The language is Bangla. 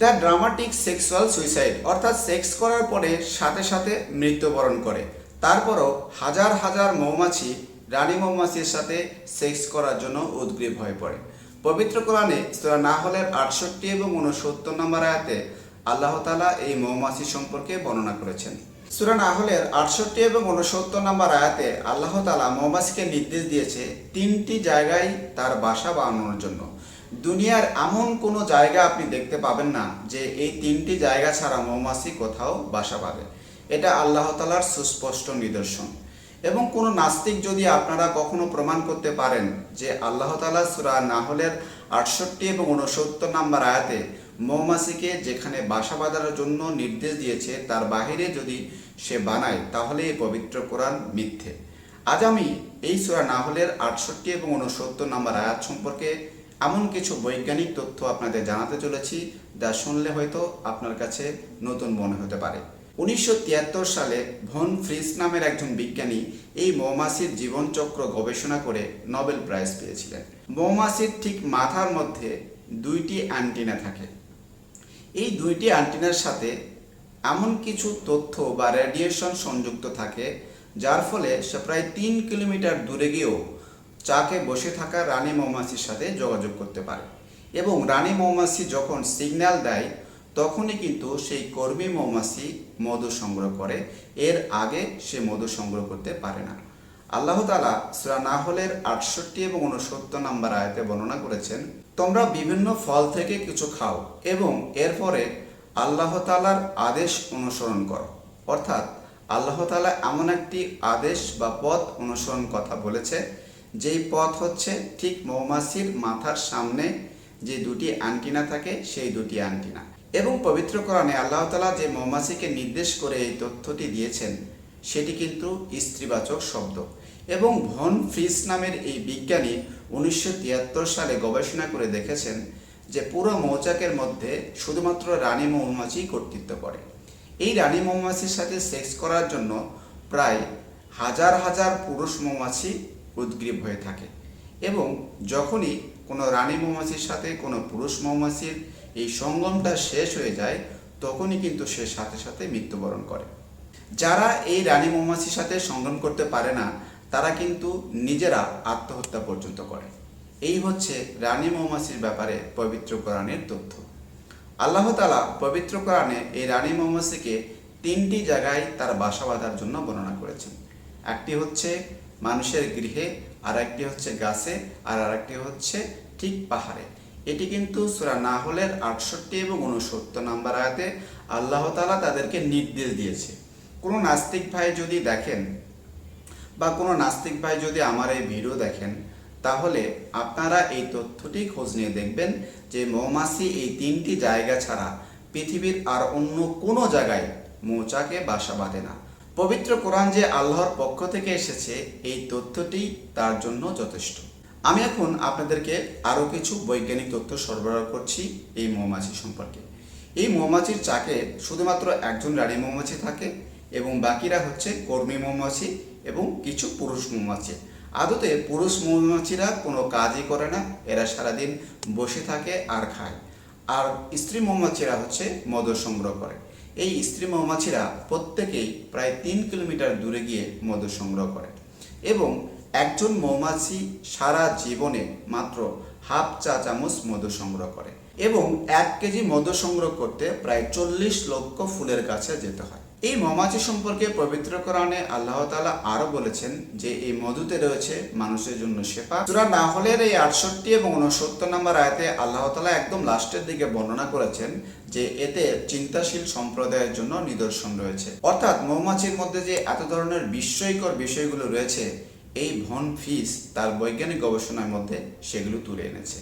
দ্য ড্রামাটিক সেক্সুয়াল সুইসাইড অর্থাৎ সেক্স করার পরে সাথে সাথে মৃত্যুবরণ করে। তারপরও হাজার হাজার মৌমাছি, রানী মৌমাছির সাথে সেক্স করার জন্য উদ্গ্রীব হয়ে পড়ে। পবিত্র কোরআনে সুরা না নাহলের আটষট্টি এবং উনসত্তর নম্বর আয়াতে আল্লাহ তাআলা এই মৌমাছি সম্পর্কে বর্ণনা করেছেন। সূরা নাহলের আটষট্টি এবং উনসত্তর নম্বর আয়াতে আল্লাহ তাআলা মৌমাছিকে নির্দেশ দিয়েছে তিনটি জায়গায় তার বাসা বানানোর জন্য। দুনিয়ার এমন কোনো জায়গা আপনি দেখতে পাবেন না যে এই তিনটি জায়গা ছাড়া মৌমাছি কোথাও বাসা পাবে। এটা আল্লাহ তালার সুস্পষ্ট নিদর্শন। এবং কোনো নাস্তিক যদি আপনারা কখনো প্রমাণ করতে পারেন যে আল্লাহ তালা সুরা নাহলের আটষট্টি এবং উনসত্তর নাম্বার আয়াতে মৌমাছিকে যেখানে বাসা বাঁধার জন্য নির্দেশ দিয়েছে, তার বাহিরে যদি সে বানায়, তাহলে এই পবিত্র কোরআন মিথ্যে। আজ আমি এই সুরা নাহলের আটষট্টি এবং উনসত্তর নাম্বার আয়াত সম্পর্কে এমন কিছু বৈজ্ঞানিক তথ্য আপনাদের জানাতে চলেছি যা শুনলে হয়তো আপনার কাছে নতুন মনে হতে পারে। উনিশশো তিয়াত্তর সালে ভন ফ্রিস নামের একজন বিজ্ঞানী এই মৌমাছির জীবনচক্র গবেষণা করে নোবেল প্রাইজ পেয়েছিলেন। মৌমাছির ঠিক মাথার মধ্যে দুইটি অ্যান্টিনা থাকে। এই দুইটি অ্যান্টিনার সাথে এমন কিছু তথ্য বা রেডিয়েশন সংযুক্ত থাকে, যার ফলে সে প্রায় তিন কিলোমিটার দূরে গিয়েও চাকে বসে থাকা রানী মৌমাছির সাথে যোগাযোগ করতে পারে। এবং রানী মৌমাছি যখন সিগন্যাল দেয়, তখনই কিন্তু সেই কর্মী মৌমাছি মধু সংগ্রহ করে। এর আগে সে মধু সংগ্রহ করতে পারে না। আল্লাহ তালা সুরা নাহলের আটষট্টি এবং উনসত্তর নাম্বার আয়তে বর্ণনা করেছেন, তোমরা বিভিন্ন ফল থেকে কিছু খাও এবং এরপরে আল্লাহ তালার আদেশ অনুসরণ করো। অর্থাৎ আল্লাহ তালা এমন একটি আদেশ বা পথ অনুসরণ কথা বলেছে যেই পথ হচ্ছে ঠিক মৌমাছির মাথার সামনে যে দুটি অ্যান্টিনা থাকে, সেই দুটি অ্যান্টিনা এবং পবিত্র কোরআনে আল্লাহ তালা যে মৌমাছিকে নির্দেশ করে এই তথ্যটি দিয়েছেন, সেটি কিন্তু স্ত্রীবাচক শব্দ। এবং ভন ফ্রিস নামের এই বিজ্ঞানী উনিশশো তিয়াত্তর সালে গবেষণা করে দেখেছেন যে পুরো মৌচাকের মধ্যে শুধুমাত্র রানী মৌমাছি কর্তৃত্ব করে। এই রানী মৌমাছির সাথে সেক্স করার জন্য প্রায় হাজার হাজার পুরুষ মৌমাছি উদ্গ্রীব হয়ে থাকে। এবং যখনই কোনো রানী মৌমাছির সাথে, কোনো পুরুষ মৌমাছির এই সঙ্গমটা শেষ হয়ে যায়, তখনই কিন্তু সে সাথে সাথে মৃত্যুবরণ করে। যারা এই রানী মৌমাছির সাথে সংগ্রাম করতে পারে না, তারা কিন্তু নিজেরা আত্মহত্যা পর্যন্ত করে। এই হচ্ছে রানী মৌমাছির ব্যাপারে পবিত্র কোরআনের তথ্য। আল্লাহ তালা পবিত্র কোরআনে এই রানী মৌমাছিকে তিনটি জায়গায় তার বাসা বাঁধার জন্য বর্ণনা করেছেন। একটি হচ্ছে মানুষের গৃহে আর একটি হচ্ছে গাছে আর আরেকটি হচ্ছে ঠিক পাহাড়ে। এটি কিন্তু সুরা নাহলের আটষট্টি এবং উনসত্তর নাম্বার আয়াতে আল্লাহ তালা তাদেরকে নির্দেশ দিয়েছে। কোনো নাস্তিক ভাই যদি দেখেন বা কোনো নাস্তিক ভাই যদি আমার এই ভিডিও দেখেন, তাহলে আপনারা এই তথ্যটি খোঁজ নিয়ে দেখবেন যে মৌমাছি এই তিনটি জায়গা ছাড়া পৃথিবীর আর অন্য কোনো জায়গায় মৌচাকে বাসা বাঁধে না। পবিত্র কোরআন যে আল্লাহর পক্ষ থেকে এসেছে, এই তথ্যটি তার জন্য যথেষ্ট। আমি এখন আপনাদেরকে আরও কিছু বৈজ্ঞানিক তথ্য সরবরাহ করছি এই মৌমাছি সম্পর্কে। এই মৌমাছির চাকে শুধুমাত্র একজন রানী মৌমাছি থাকে এবং বাকিরা হচ্ছে কর্মী মৌমাছি এবং কিছু পুরুষ মৌমাছি। আদতে পুরুষ মৌমাছিরা কোনো কাজই করে না, এরা সারাদিন বসে থাকে আর খায়। আর স্ত্রী মৌমাছিরা হচ্ছে মধু সংগ্রহ করে। এই স্ত্রী মৌমাছিরা প্রত্যেকেই প্রায় তিন কিলোমিটার দূরে গিয়ে মধু সংগ্রহ করে এবং একজন মৌমাছি সারা জীবনে মাত্র হাফ চা চামচ মধু সংগ্রহ করে এবং এক কেজি মধু সংগ্রহ করতে প্রায় চল্লিশ লক্ষ ফুলের কাছে যেতে হয়। এই মৌমাছি সম্পর্কে পবিত্র কোরআনে আল্লাহ তাআলা আরও বলেছেন যে এই মধুতে রয়েছে মানুষের জন্য শেফা। না নাহলের এই আটষট্টি এবং উনসত্তর নম্বর আয়তে আল্লাহ তালা একদম লাস্টের দিকে বর্ণনা করেছেন যে এতে চিন্তাশীল সম্প্রদায়ের জন্য নিদর্শন রয়েছে। অর্থাৎ মৌমাছির মধ্যে যে এত ধরনের বিস্ময়কর বিষয়গুলো রয়েছে, এই ভন ফিস তার বৈজ্ঞানিক গবেষণার মধ্যে সেগুলো তুলে এনেছে।